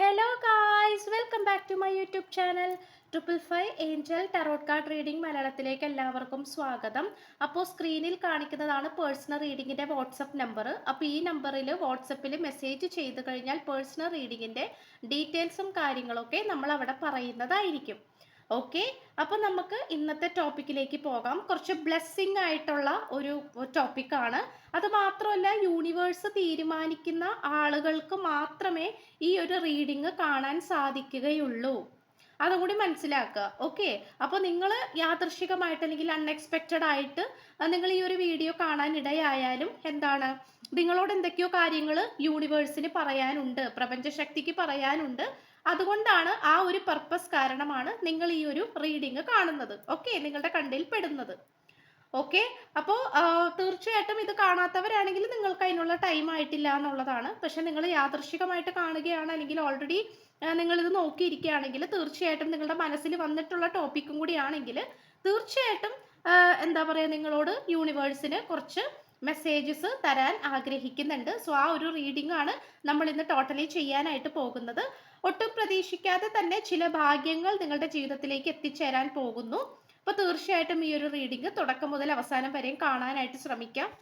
Hello guys welcome back to my YouTube channel triple five angel tarot card reading മലയാളത്തിലേക്ക് എല്ലാവർക്കും സ്വാഗതം. അപ്പോൾ സ്ക്രീനിൽ കാണിക്കുന്നതാണ് പേഴ്സണൽ റീഡിങ്ങിന്റെ വാട്സപ്പ് നമ്പർ അപ്പോൾ ഈ നമ്പറിൽ വാട്സപ്പിൽ മെസ്സേജ് ചെയ്ത് കഴിഞ്ഞാൽ പേഴ്സണൽ റീഡിങ്ങിന്റെ ഡീറ്റെയിൽസും കാര്യങ്ങളൊക്കെ നമ്മൾ അവിടെ പറയുന്നതായിരിക്കും. ഓക്കെ അപ്പോൾ നമുക്ക് ഇന്നത്തെ ടോപ്പിക്കിലേക്ക് പോകാം. കുറച്ച് ബ്ലെസ്സിങ് ആയിട്ടുള്ള ഒരു ടോപ്പിക്കാണ് അത് മാത്രമല്ല യൂണിവേഴ്സ് തീരുമാനിക്കുന്ന ആളുകൾക്ക് മാത്രമേ ഈ ഒരു റീഡിങ് കാണാൻ സാധിക്കുകയുള്ളൂ. അതും കൂടി മനസ്സിലാക്കുക. ഓക്കെ അപ്പോൾ നിങ്ങൾ യാദൃശികമായിട്ട് അല്ലെങ്കിൽ അൺഎക്സ്പെക്റ്റഡ് ആയിട്ട് നിങ്ങൾ ഈ ഒരു വീഡിയോ കാണാൻ ഇടയായാലും എന്താണ്? നിങ്ങളോട് എന്തൊക്കെയോ കാര്യങ്ങൾ യൂണിവേഴ്സിന് പറയാനുണ്ട് പ്രപഞ്ചശക്തിക്ക് പറയാനുണ്ട്. അതുകൊണ്ടാണ് ആ ഒരു പർപ്പസ് കാരണമാണ് നിങ്ങൾ ഈ ഒരു റീഡിങ് കാണുന്നത്. ഓക്കെ നിങ്ങളുടെ കണ്ണിൽ പെടുന്നത്. ഓക്കെ അപ്പോൾ തീർച്ചയായിട്ടും ഇത് കാണാത്തവരാണെങ്കിൽ നിങ്ങൾക്ക് അതിനുള്ള ടൈം ആയിട്ടില്ല എന്നുള്ളതാണ്. പക്ഷെ നിങ്ങൾ യാദൃശികമായിട്ട് കാണുകയാണ് അല്ലെങ്കിൽ ഓൾറെഡി നിങ്ങൾ ഇത് നോക്കിയിരിക്കുകയാണെങ്കിൽ തീർച്ചയായിട്ടും നിങ്ങളുടെ മനസ്സിൽ വന്നിട്ടുള്ള ടോപ്പിക്കും കൂടിയാണെങ്കിൽ തീർച്ചയായിട്ടും എന്താ പറയുക നിങ്ങളോട് യൂണിവേഴ്സിന് കുറച്ച് മെസ്സേജസ് തരാൻ ആഗ്രഹിക്കുന്നുണ്ട്. സോ ആ ഒരു റീഡിംഗ് ആണ് നമ്മൾ ഇന്ന് ടോട്ടലി ചെയ്യാനായിട്ട് പോകുന്നത്. ഒട്ടും പ്രതീക്ഷിക്കാതെ തന്നെ ചില ഭാഗ്യങ്ങൾ നിങ്ങളുടെ ജീവിതത്തിലേക്ക് എത്തിച്ചേരാൻ പോകുന്നു. അപ്പോൾ തീർച്ചയായിട്ടും ഈ ഒരു റീഡിംഗ് തുടക്കം മുതൽ അവസാനം വരെയും കാണാനായിട്ട് ശ്രമിക്കാം.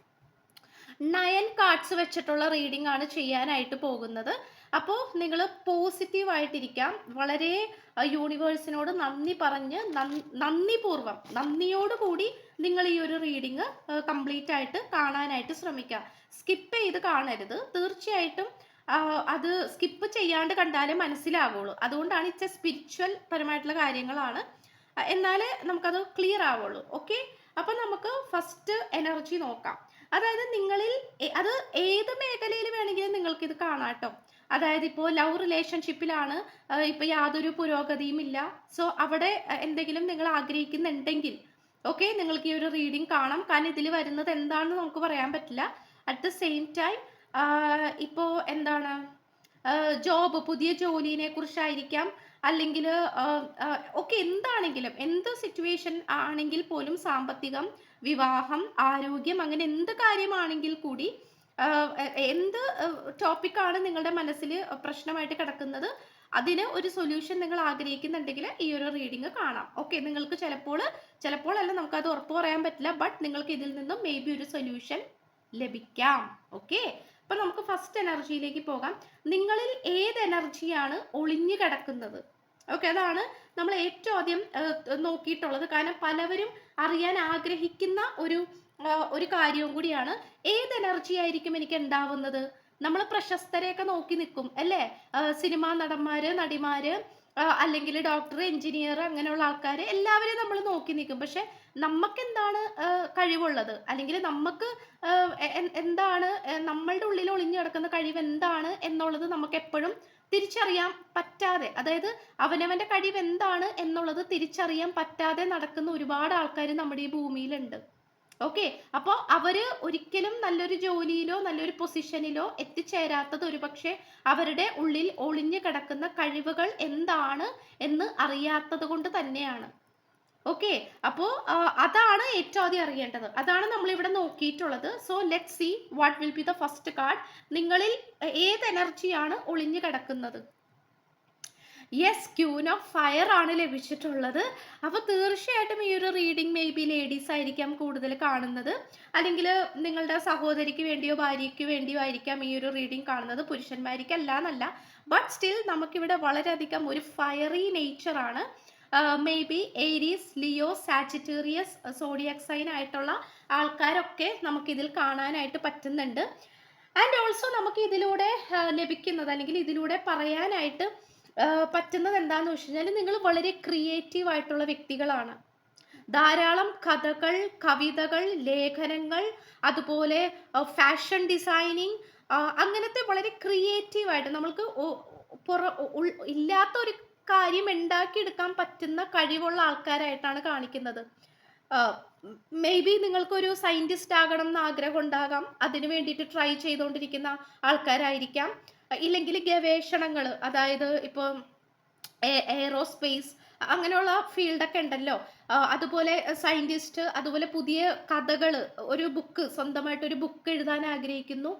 നയൻ കാർഡ്സ് വെച്ചിട്ടുള്ള റീഡിംഗ് ആണ് ചെയ്യാനായിട്ട് പോകുന്നത്. അപ്പോൾ നിങ്ങൾ പോസിറ്റീവ് ആയിട്ടിരിക്കാം. വളരെ യൂണിവേഴ്സിനോട് നന്ദി പറഞ്ഞ് നന്ദി- നന്ദിപൂർവം നന്ദിയോടുകൂടി നിങ്ങൾ ഈ ഒരു റീഡിങ് കംപ്ലീറ്റ് ആയിട്ട് കാണാനായിട്ട് ശ്രമിക്കുക സ്കിപ്പ് ചെയ്ത് കാണരുത്. തീർച്ചയായിട്ടും അത് സ്കിപ്പ് ചെയ്യാണ്ട് കണ്ടാലേ മനസ്സിലാവുള്ളൂ. അതുകൊണ്ടാണ് ഇച്ച സ്പിരിച്വൽ പരമായിട്ടുള്ള കാര്യങ്ങളാണ്. എന്നാലേ നമുക്കത് ക്ലിയർ ആവുള്ളൂ. ഓക്കെ അപ്പം നമുക്ക് ഫസ്റ്റ് എനർജി നോക്കാം. അതായത് നിങ്ങളിൽ അത് ഏത് മേഖലയിൽ വേണമെങ്കിലും നിങ്ങൾക്ക് ഇത് കാണാട്ടോ അതായത് ഇപ്പോൾ ലവ് റിലേഷൻഷിപ്പിലാണ് ഇപ്പോൾ യാതൊരു പുരോഗതിയും ഇല്ല. സോ അവിടെ എന്തെങ്കിലും നിങ്ങൾ ആഗ്രഹിക്കുന്നുണ്ടെങ്കിൽ ഓക്കെ നിങ്ങൾക്ക് ഈ ഒരു റീഡിംഗ് കാണാം. കാരണം ഇതിൽ വരുന്നത് എന്താണെന്ന് നമുക്ക് പറയാൻ പറ്റില്ല. അറ്റ് ദ സെയിം ടൈം ഇപ്പോൾ എന്താണ്? ജോബ് പുതിയ ജോലിനെ കുറിച്ചായിരിക്കാം. അല്ലെങ്കിൽ ഒക്കെ എന്താണെങ്കിലും എന്ത് സിറ്റുവേഷൻ ആണെങ്കിൽ പോലും സാമ്പത്തികം വിവാഹം ആരോഗ്യം അങ്ങനെ എന്ത് കാര്യമാണെങ്കിൽ കൂടി എന്ത് ടോപ്പിക്കാണ് നിങ്ങളുടെ മനസ്സിൽ പ്രശ്നമായിട്ട് കിടക്കുന്നത് അതിന് ഒരു സൊല്യൂഷൻ നിങ്ങൾ ആഗ്രഹിക്കുന്നുണ്ടെങ്കിൽ ഈ ഒരു റീഡിങ് കാണാം. ഓക്കെ നിങ്ങൾക്ക് ചിലപ്പോൾ ചിലപ്പോൾ അല്ല അത് ഉറപ്പ് പറയാൻ പറ്റില്ല ബട്ട് നിങ്ങൾക്ക് ഇതിൽ നിന്നും മേ ബി ഒരു സൊല്യൂഷൻ ലഭിക്കാം. ഓക്കെ അപ്പൊ നമുക്ക് ഫസ്റ്റ് എനർജിയിലേക്ക് പോകാം. നിങ്ങളിൽ ഏത് എനർജിയാണ് ഒളിഞ്ഞു കിടക്കുന്നത്? ഓക്കെ അതാണ് നമ്മൾ ഏറ്റവും ആദ്യം നോക്കിയിട്ടുള്ളത്. കാരണം പലവരും അറിയാൻ ആഗ്രഹിക്കുന്ന ഒരു ഒരു കാര്യവും കൂടിയാണ്. ഏത് എനർജി ആയിരിക്കും എനിക്ക് ഉണ്ടാവുന്നത്? നമ്മൾ പ്രശസ്തരെയൊക്കെ നോക്കി നിൽക്കും അല്ലേ? സിനിമാ നടന്മാര് നടിമാര് അല്ലെങ്കിൽ ഡോക്ടർ എഞ്ചിനീയർ അങ്ങനെയുള്ള ആൾക്കാർ എല്ലാവരെയും നമ്മൾ നോക്കി നിൽക്കും പക്ഷെ നമുക്ക് എന്താണ് കഴിവുള്ളത്? അല്ലെങ്കിൽ നമുക്ക് എന്താണ് നമ്മളുടെ ഉള്ളിൽ ഒളിഞ്ഞു കിടക്കുന്ന കഴിവ് എന്താണ് എന്നുള്ളത് നമുക്ക് എപ്പോഴും തിരിച്ചറിയാൻ പറ്റാതെ അതായത് അവനവന്റെ കഴിവ് എന്താണ് എന്നുള്ളത് തിരിച്ചറിയാൻ പറ്റാതെ നടക്കുന്ന ഒരുപാട് ആൾക്കാർ നമ്മുടെ ഈ ഭൂമിയിലുണ്ട്. ഓക്കെ അപ്പോൾ അവർ ഒരിക്കലും നല്ലൊരു ജോലിയിലോ നല്ലൊരു പൊസിഷനിലോ എത്തിച്ചേരാത്തത് ഒരുപക്ഷെ അവരുടെ ഉള്ളിൽ ഒളിഞ്ഞു കിടക്കുന്ന കഴിവുകൾ എന്താണ് എന്ന് അറിയാത്തത് കൊണ്ട് തന്നെയാണ്. ഓക്കെ അപ്പോൾ അതാണ് ഏറ്റവും ആദ്യം അറിയേണ്ടത്. അതാണ് നമ്മൾ ഇവിടെ നോക്കിയിട്ടുള്ളത്. So let see what will be the first card നിങ്ങളിൽ ഏത് എനർജിയാണ് ഒളിഞ്ഞു കിടക്കുന്നത്? യെസ് ക്യൂൻ ഓഫ് ഫയർ ആണ് ലഭിച്ചിട്ടുള്ളത്. അപ്പോൾ തീർച്ചയായിട്ടും ഈ ഒരു റീഡിംഗ് മേ ബി ലേഡീസ് ആയിരിക്കാം കൂടുതൽ കാണുന്നത്. അല്ലെങ്കിൽ നിങ്ങളുടെ സഹോദരിക്ക് വേണ്ടിയോ ഭാര്യയ്ക്ക് വേണ്ടിയോ ആയിരിക്കാം ഈ ഒരു റീഡിംഗ് കാണുന്നത്. പുരുഷന്മാർക്ക് അല്ല എന്നല്ല. ബട്ട് സ്റ്റിൽ നമുക്കിവിടെ വളരെയധികം ഒരു fiery നേച്ചറാണ് maybe Aries Leo Sagittarius zodiac sign ആയിട്ടുള്ള ആൾക്കാരൊക്കെ നമുക്കിതിൽ കാണാനായിട്ട് പറ്റുന്നുണ്ട്. ആൻഡ് ഓൾസോ നമുക്ക് ഇതിലൂടെ ലഭിക്കുന്നത് അല്ലെങ്കിൽ ഇതിലൂടെ പറയാനായിട്ട് പറ്റുന്നത് എന്താണെന്ന് വെച്ച് കഴിഞ്ഞാൽ നിങ്ങൾ വളരെ ക്രിയേറ്റീവ് ആയിട്ടുള്ള വ്യക്തികളാണ്. ധാരാളം കഥകൾ കവിതകൾ ലേഖനങ്ങൾ അതുപോലെ ഫാഷൻ ഡിസൈനിങ് അങ്ങനത്തെ വളരെ ക്രിയേറ്റീവ് ആയിട്ട് നമ്മൾക്ക് പുറ ഇല്ലാത്ത ഒരു കാര്യം ഉണ്ടാക്കിയെടുക്കാൻ പറ്റുന്ന കഴിവുള്ള ആൾക്കാരായിട്ടാണ് കാണിക്കുന്നത്. മേ ബി നിങ്ങൾക്കൊരു സയന്റിസ്റ്റ് ആകണം എന്ന് ആഗ്രഹം ഉണ്ടാകാം അതിനു വേണ്ടിയിട്ട് ട്രൈ ചെയ്തുകൊണ്ടിരിക്കുന്ന ആൾക്കാരായിരിക്കാം. ഇല്ലെങ്കിൽ ഗവേഷണങ്ങൾ അതായത് ഇപ്പോൾ എയറോസ്പേസ് അങ്ങനെയുള്ള ഫീൽഡൊക്കെ ഉണ്ടല്ലോ. അതുപോലെ സയന്റിസ്റ്റ് അതുപോലെ പുതിയ കഥകൾ ഒരു ബുക്ക് സ്വന്തമായിട്ട് ഒരു ബുക്ക് എഴുതാൻ ആഗ്രഹിക്കുന്നു.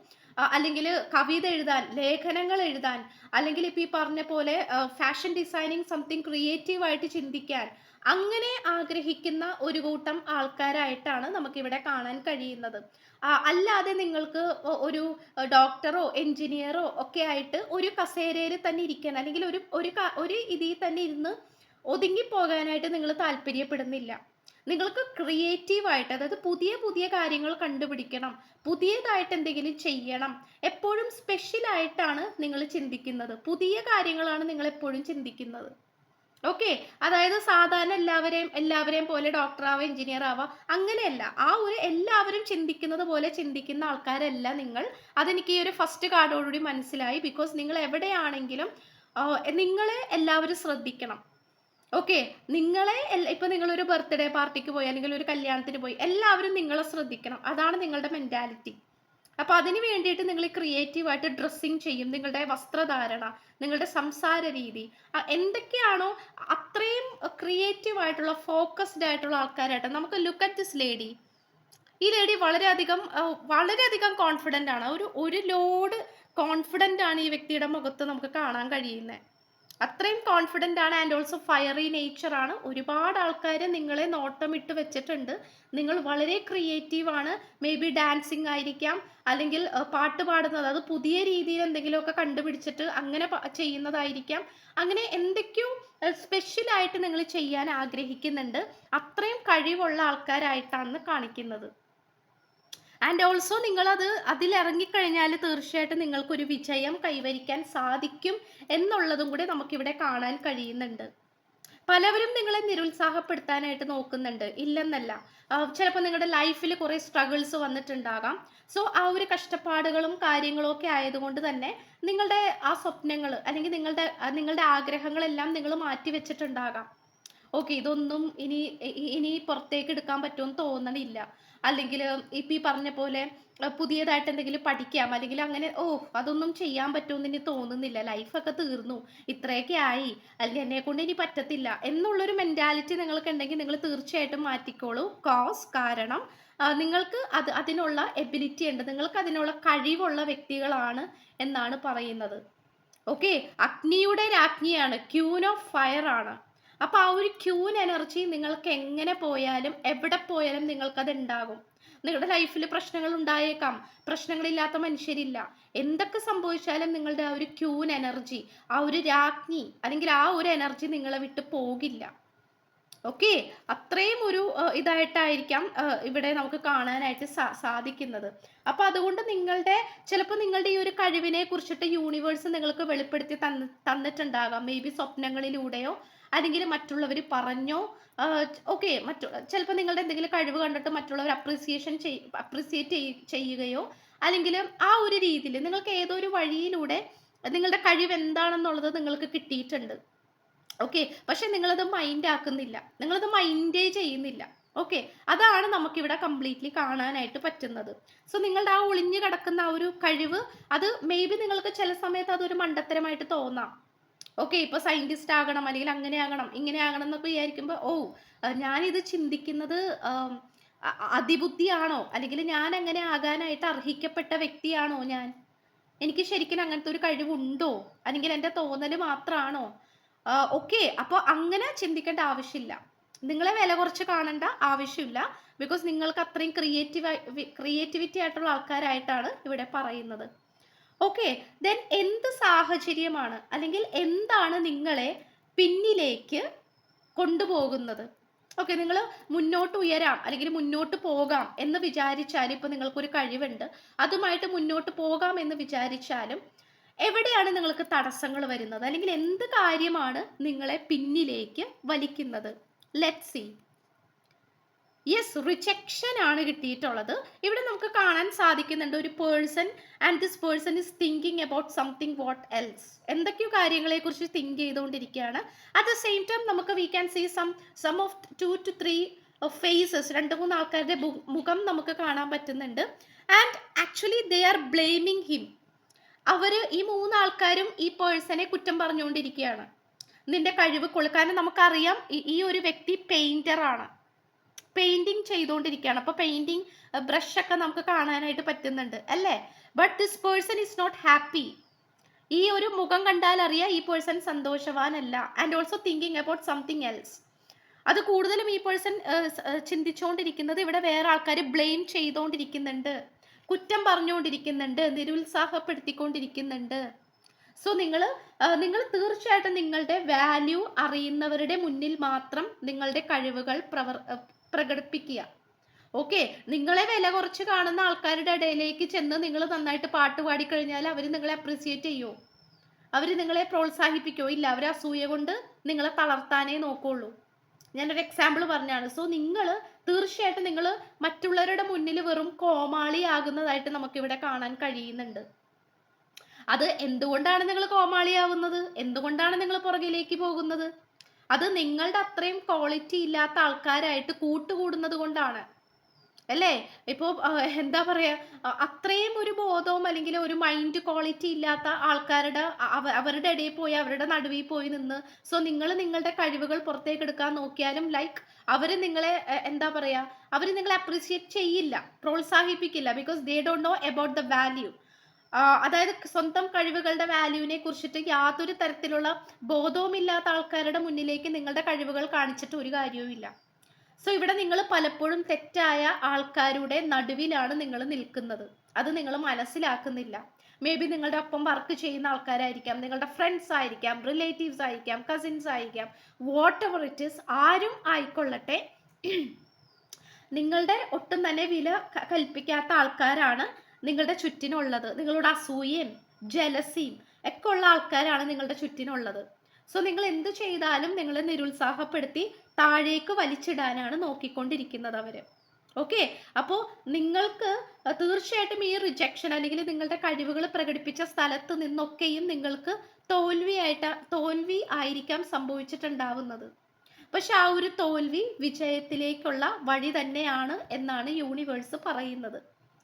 അല്ലെങ്കിൽ കവിത എഴുതാൻ ലേഖനങ്ങൾ എഴുതാൻ അല്ലെങ്കിൽ ഇപ്പം ഈ പറഞ്ഞ പോലെ ഫാഷൻ ഡിസൈനിങ് സംതിങ് ക്രിയേറ്റീവായിട്ട് ചിന്തിക്കാൻ അങ്ങനെ ആഗ്രഹിക്കുന്ന ഒരു കൂട്ടം ആൾക്കാരായിട്ടാണ് നമുക്കിവിടെ കാണാൻ കഴിയുന്നത്. അല്ലാതെ നിങ്ങൾക്ക് ഒരു ഡോക്ടറോ എഞ്ചിനീയറോ ഒക്കെ ആയിട്ട് ഒരു കസേരയിൽ തന്നെ ഇരിക്കാൻ അല്ലെങ്കിൽ ഒരു ഒരു ഒരു ഇതിൽ തന്നെ ഇരുന്ന് ഒതുങ്ങിപ്പോകാനായിട്ട് നിങ്ങൾ താല്പര്യപ്പെടുന്നില്ല. നിങ്ങൾക്ക് ക്രിയേറ്റീവായിട്ട് അതായത് പുതിയ പുതിയ കാര്യങ്ങൾ കണ്ടുപിടിക്കണം പുതിയതായിട്ട് എന്തെങ്കിലും ചെയ്യണം എപ്പോഴും സ്പെഷ്യൽ ആയിട്ടാണ് നിങ്ങൾ ചിന്തിക്കുന്നത്. പുതിയ കാര്യങ്ങളാണ് നിങ്ങൾ എപ്പോഴും ചിന്തിക്കുന്നത്. ഓക്കെ അതായത് സാധാരണ എല്ലാവരെയും എല്ലാവരെയും പോലെ ഡോക്ടർ ആവാം എഞ്ചിനീയർ ആവാം അങ്ങനെയല്ല. ആ ഒരു എല്ലാവരും ചിന്തിക്കുന്നത് പോലെ ചിന്തിക്കുന്ന ആൾക്കാരല്ല നിങ്ങൾ. അതെനിക്ക് ഈ ഒരു ഫസ്റ്റ് കാർഡോടുകൂടി മനസ്സിലായി. ബിക്കോസ് നിങ്ങൾ എവിടെയാണെങ്കിലും നിങ്ങളെ എല്ലാവരും ശ്രദ്ധിക്കണം. ഓക്കെ നിങ്ങളെ ഇപ്പൊ നിങ്ങൾ ഒരു ബർത്ത്ഡേ പാർട്ടിക്ക് പോയി അല്ലെങ്കിൽ ഒരു കല്യാണത്തിന് പോയി എല്ലാവരും നിങ്ങളെ ശ്രദ്ധിക്കണം. അതാണ് നിങ്ങളുടെ മെന്റാലിറ്റി അപ്പൊ അതിന് വേണ്ടിയിട്ട് നിങ്ങൾ ക്രിയേറ്റീവായിട്ട് ഡ്രസ്സിങ് ചെയ്യും. നിങ്ങളുടെ വസ്ത്രധാരണ നിങ്ങളുടെ സംസാര രീതി എന്തൊക്കെയാണോ അത്രയും ക്രിയേറ്റീവ് ആയിട്ടുള്ള ഫോക്കസ്ഡ് ആയിട്ടുള്ള ആൾക്കാരായിട്ട് നമുക്ക് ലുക്ക് അറ്റ് ദിസ് ലേഡി ഈ ലേഡി വളരെയധികം വളരെയധികം കോൺഫിഡന്റ് ആണ്. ഒരു ഒരു ലോഡ് കോൺഫിഡന്റ് ആണ് ഈ വ്യക്തിയുടെ മുഖത്ത് നമുക്ക് കാണാൻ കഴിയുന്നത് അത്രയും കോൺഫിഡന്റ് ആണ് ആൻഡ് ഓൾസോ ഫയറി നേച്ചർ ആണ്. ഒരുപാട് ആൾക്കാർ നിങ്ങളെ നോട്ടമിട്ട് വെച്ചിട്ടുണ്ട്. നിങ്ങൾ വളരെ ക്രിയേറ്റീവാണ് മേ ബി ഡാൻസിങ് ആയിരിക്കാം. അല്ലെങ്കിൽ പാട്ട് പാടുന്നത് അത് പുതിയ രീതിയിൽ എന്തെങ്കിലുമൊക്കെ കണ്ടുപിടിച്ചിട്ട് അങ്ങനെ ചെയ്യുന്നതായിരിക്കാം. അങ്ങനെ എന്തൊക്കെയോ സ്പെഷ്യലായിട്ട് നിങ്ങൾ ചെയ്യാൻ ആഗ്രഹിക്കുന്നുണ്ട്. അത്രയും കഴിവുള്ള ആൾക്കാരായിട്ടാണ് കാണിക്കുന്നത്. ആൻഡ് ഓൾസോ നിങ്ങളത് അതിലിറങ്ങിക്കഴിഞ്ഞാൽ തീർച്ചയായിട്ടും നിങ്ങൾക്കൊരു വിജയം കൈവരിക്കാൻ സാധിക്കും എന്നുള്ളതും കൂടി നമുക്കിവിടെ കാണാൻ കഴിയുന്നുണ്ട്. പലവരും നിങ്ങളെ നിരുത്സാഹപ്പെടുത്താനായിട്ട് നോക്കുന്നുണ്ട്. ഇല്ലെന്നല്ല. ചിലപ്പോൾ നിങ്ങളുടെ ലൈഫിൽ കുറേ സ്ട്രഗിൾസ് വന്നിട്ടുണ്ടാകാം. സോ ആ ഒരു കഷ്ടപ്പാടുകളും കാര്യങ്ങളും ഒക്കെ ആയതുകൊണ്ട് തന്നെ നിങ്ങളുടെ ആ സ്വപ്നങ്ങൾ അല്ലെങ്കിൽ നിങ്ങളുടെ നിങ്ങളുടെ ആഗ്രഹങ്ങളെല്ലാം നിങ്ങൾ മാറ്റി വെച്ചിട്ടുണ്ടാകാം ഓക്കെ ഇതൊന്നും ഇനി ഇനി പുറത്തേക്ക് എടുക്കാൻ പറ്റുമെന്ന് തോന്നണില്ല. അല്ലെങ്കിൽ ഇപ്പം ഈ പറഞ്ഞ പോലെ പുതിയതായിട്ട് എന്തെങ്കിലും പഠിക്കാം. അല്ലെങ്കിൽ അങ്ങനെ ഓ അതൊന്നും ചെയ്യാൻ പറ്റുമെന്ന് ഇനി തോന്നുന്നില്ല. ലൈഫൊക്കെ തീർന്നു. ഇത്രയൊക്കെ ആയി. അല്ലെങ്കിൽ എന്നെ കൊണ്ട് ഇനി പറ്റത്തില്ല. എന്നുള്ളൊരു മെന്റാലിറ്റി നിങ്ങൾക്ക് ഉണ്ടെങ്കിൽ നിങ്ങൾ തീർച്ചയായിട്ടും മാറ്റിക്കോളൂ. കോസ് കാരണം നിങ്ങൾക്ക് അത് അതിനുള്ള എബിലിറ്റി ഉണ്ട്. നിങ്ങൾക്ക് അതിനുള്ള കഴിവുള്ള വ്യക്തികളാണ് എന്നാണ് പറയുന്നത്. ഓക്കെ അഗ്നിയുടെ രാജ്ഞിയാണ്. ക്യൂൻ ഓഫ് ഫയർ ആണ്. അപ്പൊ ആ ഒരു ക്യൂൻ എനർജി നിങ്ങൾക്ക് എങ്ങനെ പോയാലും എവിടെ പോയാലും നിങ്ങൾക്കത് ഉണ്ടാകും നിങ്ങളുടെ ലൈഫിൽ പ്രശ്നങ്ങൾ ഉണ്ടായേക്കാം. പ്രശ്നങ്ങളില്ലാത്ത മനുഷ്യരില്ല. എന്തൊക്കെ സംഭവിച്ചാലും നിങ്ങളുടെ ആ ഒരു ക്യൂൻ എനർജി ആ ഒരു രാജ്ഞി അല്ലെങ്കിൽ ആ ഒരു എനർജി നിങ്ങളെ വിട്ട് പോകില്ല. ഓക്കെ? അത്രയും ഒരു ഇതായിട്ടായിരിക്കാം ഇവിടെ നമുക്ക് കാണാനായിട്ട് സാധിക്കുന്നത്. അപ്പൊ അതുകൊണ്ട് നിങ്ങളുടെ ചിലപ്പോൾ നിങ്ങളുടെ ഈ ഒരു കഴിവിനെ കുറിച്ചിട്ട് യൂണിവേഴ്സ് നിങ്ങൾക്ക് വെളിപ്പെടുത്തി തന്ന് തന്നിട്ടുണ്ടാകാം. മേ ബി സ്വപ്നങ്ങളിലൂടെയോ അല്ലെങ്കിൽ മറ്റുള്ളവർ പറഞ്ഞോ? ഓക്കെ മറ്റു ചിലപ്പോൾ നിങ്ങളുടെ എന്തെങ്കിലും കഴിവ് കണ്ടിട്ട് മറ്റുള്ളവർ അപ്രീസിയേഷൻ ചെയ് അപ്രീസിയേറ്റ് ചെയ്യുകയോ? അല്ലെങ്കിൽ ആ ഒരു രീതിയിൽ നിങ്ങൾക്ക് ഏതോ ഒരു വഴിയിലൂടെ നിങ്ങളുടെ കഴിവ് എന്താണെന്നുള്ളത് നിങ്ങൾക്ക് കിട്ടിയിട്ടുണ്ട്. ഓക്കെ പക്ഷെ നിങ്ങളത് മൈൻഡ് ആക്കുന്നില്ല. നിങ്ങളത് മൈൻഡേ ചെയ്യുന്നില്ല. ഓക്കെ അതാണ് നമുക്കിവിടെ കംപ്ലീറ്റ്ലി കാണാനായിട്ട് പറ്റുന്നത്. സോ നിങ്ങളുടെ ആ ഒളിഞ്ഞു കിടക്കുന്ന ആ ഒരു കഴിവ് അത് മേ ബി നിങ്ങൾക്ക് ചില സമയത്ത് അതൊരു മണ്ടത്തരമായിട്ട് തോന്നാം. ഓക്കെ ഇപ്പൊ സയന്റിസ്റ്റ് ആകണം അല്ലെങ്കിൽ അങ്ങനെ ആകണം ഇങ്ങനെ ആകണം എന്നൊക്കെ വിചാരിക്കുമ്പോൾ ഓ ഞാനിത് ചിന്തിക്കുന്നത് അതിബുദ്ധിയാണോ? അല്ലെങ്കിൽ ഞാൻ അങ്ങനെ ആകാനായിട്ട് അർഹിക്കപ്പെട്ട വ്യക്തിയാണോ ഞാൻ? എനിക്ക് ശരിക്കും അങ്ങനത്തെ ഒരു കഴിവുണ്ടോ? അല്ലെങ്കിൽ എന്റെ തോന്നൽ മാത്രമാണോ ഓക്കെ അപ്പോൾ അങ്ങനെ ചിന്തിക്കേണ്ട ആവശ്യമില്ല. നിങ്ങളെ വില കുറച്ച് കാണേണ്ട ആവശ്യമില്ല. ബിക്കോസ് നിങ്ങൾക്ക് അത്രയും ക്രിയേറ്റീവ് ക്രിയേറ്റിവിറ്റി ആയിട്ടുള്ള ആൾക്കാരായിട്ടാണ് ഇവിടെ പറയുന്നത്. ഓക്കെ ദെൻ എന്ത് സാഹചര്യമാണ്? അല്ലെങ്കിൽ എന്താണ് നിങ്ങളെ പിന്നിലേക്ക് കൊണ്ടുപോകുന്നത്? ഓക്കെ നിങ്ങൾ മുന്നോട്ട് ഉയരാം അല്ലെങ്കിൽ മുന്നോട്ട് പോകാം എന്ന് വിചാരിച്ചാൽ ഇപ്പൊ നിങ്ങൾക്കൊരു കഴിവുണ്ട്. അതുമായിട്ട് മുന്നോട്ട് പോകാം എന്ന് വിചാരിച്ചാലും എവിടെയാണ് നിങ്ങൾക്ക് തടസ്സങ്ങൾ വരുന്നത്? അല്ലെങ്കിൽ എന്ത് കാര്യമാണ് നിങ്ങളെ പിന്നിലേക്ക് വലിക്കുന്നത്? ലെറ്റ് സി യെസ് റിജക്ഷൻ ആണ് കിട്ടിയിട്ടുള്ളത്. ഇവിടെ നമുക്ക് കാണാൻ സാധിക്കുന്നുണ്ട് ഒരു person and this person is thinking about something what else എന്തൊക്കെയോ കാര്യങ്ങളെ കുറിച്ച് തിങ്ക് ചെയ്തുകൊണ്ടിരിക്കുകയാണ്. അറ്റ് ദ സെയിം ടൈം നമുക്ക് we can see some some of two two three faces രണ്ട് മൂന്ന് ആൾക്കാരുടെ മുഖം നമുക്ക് കാണാൻ പറ്റുന്നുണ്ട്. And actually they are blaming him അവർ ഈ മൂന്ന് ആൾക്കാരും ഈ പേഴ്സണെ കുറ്റം പറഞ്ഞുകൊണ്ടിരിക്കുകയാണ്. നിന്റെ കഴിവ് കൊള്ളു കാരണം നമുക്കറിയാം ഈ- ഒരു വ്യക്തി പെയിന്റർ പെയിന്റിങ് ചെയ്തുകൊണ്ടിരിക്കുകയാണ്. അപ്പോൾ ബ്രഷ് ഒക്കെ നമുക്ക് കാണാനായിട്ട് പറ്റുന്നുണ്ട് അല്ലേ? But this person is not happy ഈ ഒരു മുഖം കണ്ടാൽ അറിയാം ഈ person സന്തോഷവാനല്ല. And also thinking about something else അത് കൂടുതലും ഈ പേഴ്സൺ ചിന്തിച്ചുകൊണ്ടിരിക്കുന്നത് ഇവിടെ വേറെ ആൾക്കാർ ബ്ലെയിം ചെയ്തുകൊണ്ടിരിക്കുന്നുണ്ട്. കുറ്റം പറഞ്ഞുകൊണ്ടിരിക്കുന്നുണ്ട്. നിരുത്സാഹപ്പെടുത്തിക്കൊണ്ടിരിക്കുന്നുണ്ട്. സോ നിങ്ങൾ നിങ്ങൾ തീർച്ചയായിട്ടും നിങ്ങളുടെ വാല്യൂ അറിയുന്നവരുടെ മുന്നിൽ മാത്രം നിങ്ങളുടെ കഴിവുകൾ പ്രവർ പ്രകടിപ്പിക്കുക. ഓക്കെ നിങ്ങളെ വില കുറച്ച് കാണുന്ന ആൾക്കാരുടെ ഇടയിലേക്ക് ചെന്ന് നിങ്ങൾ നന്നായിട്ട് പാട്ട് പാടിക്കഴിഞ്ഞാൽ അവർ നിങ്ങളെ അപ്രീസിയേറ്റ് ചെയ്യുമോ അവർ നിങ്ങളെ പ്രോത്സാഹിപ്പിക്കുമോ ഇല്ല അവർ അസൂയ കൊണ്ട് നിങ്ങളെ തളർത്താനേ നോക്കുള്ളൂ. ഞാനൊരു എക്സാമ്പിൾ പറഞ്ഞാണ്. സോ നിങ്ങൾ തീർച്ചയായിട്ടും നിങ്ങൾ മറ്റുള്ളവരുടെ മുന്നിൽ വെറും കോമാളി കോമാളിയാകുന്നതായിട്ട് നമുക്കിവിടെ കാണാൻ കഴിയുന്നുണ്ട്. അത് എന്തുകൊണ്ടാണ് നിങ്ങൾ കോമാളിയാവുന്നത്? എന്തുകൊണ്ടാണ് നിങ്ങൾ പുറകിലേക്ക് പോകുന്നത്? അത് നിങ്ങളുടെ അത്രയും ക്വാളിറ്റി ഇല്ലാത്ത ആൾക്കാരായിട്ട് കൂട്ടുകൂടുന്നത് കൊണ്ടാണ്. അല്ലേ? ഇപ്പോൾ എന്താ പറയാ അത്രയും ഒരു ബോധവും അല്ലെങ്കിൽ ഒരു മൈൻഡ് ക്വാളിറ്റി ഇല്ലാത്ത ആൾക്കാരുടെ അവരുടെ ഇടയിൽ പോയി അവരുടെ നടുവിൽ പോയി നിന്ന് സോ നിങ്ങൾ നിങ്ങളുടെ കഴിവുകൾ പുറത്തേക്ക് എടുക്കാൻ നോക്കിയാലും ലൈക്ക് അവർ നിങ്ങളെ എന്താ പറയാ അവർ നിങ്ങളെ അപ്രീഷിയേറ്റ് ചെയ്യില്ല പ്രോത്സാഹിപ്പിക്കില്ല because they don't know about the value അതായത് സ്വന്തം കഴിവുകളുടെ വാല്യൂവിനെ കുറിച്ചിട്ട് യാതൊരു തരത്തിലുള്ള ബോധവുമില്ലാത്ത ആൾക്കാരുടെ മുന്നിലേക്ക് നിങ്ങളുടെ കഴിവുകൾ കാണിച്ചിട്ട് ഒരു കാര്യവുമില്ല. സോ ഇവിടെ നിങ്ങൾ പലപ്പോഴും തെറ്റായ ആൾക്കാരുടെ നടുവിലാണ് നിങ്ങൾ നിൽക്കുന്നത്. അത് നിങ്ങൾ മനസ്സിലാക്കുന്നില്ല. മേ ബി നിങ്ങളുടെ ഒപ്പം വർക്ക് ചെയ്യുന്ന ആൾക്കാരായിരിക്കാം നിങ്ങളുടെ ഫ്രണ്ട്സ് ആയിരിക്കാം റിലേറ്റീവ്സ് ആയിരിക്കാം കസിൻസ് ആയിരിക്കാം വാട്ട് എവർ ഇറ്റ് ഇസ് ആരും ആയിക്കൊള്ളട്ടെ. നിങ്ങളുടെ ഒട്ടും തന്നെ വില കൽപ്പിക്കാത്ത ആൾക്കാരാണ് നിങ്ങളുടെ ചുറ്റിനുള്ളത് നിങ്ങളുടെ അസൂയയും ജലസിയും ഒക്കെ ഉള്ള ആൾക്കാരാണ് നിങ്ങളുടെ ചുറ്റിനുള്ളത്. സോ നിങ്ങൾ എന്ത് ചെയ്താലും നിങ്ങളെ നിരുത്സാഹപ്പെടുത്തി താഴേക്ക് വലിച്ചിടാനാണ് നോക്കിക്കൊണ്ടിരിക്കുന്നത് അവർ ഓക്കെ അപ്പോൾ നിങ്ങൾക്ക് തീർച്ചയായിട്ടും ഈ റിജക്ഷൻ അല്ലെങ്കിൽ നിങ്ങളുടെ കഴിവുകൾ പ്രകടിപ്പിച്ച സ്ഥലത്ത് നിന്നൊക്കെയും നിങ്ങൾക്ക് തോൽവിയായിട്ട് തോൽവി ആയിരിക്കാം സംഭവിച്ചിട്ടുണ്ടാവുന്നത്. പക്ഷെ ആ ഒരു തോൽവി വിജയത്തിലേക്കുള്ള വഴി തന്നെയാണ് എന്നാണ് യൂണിവേഴ്സ് പറയുന്നത്.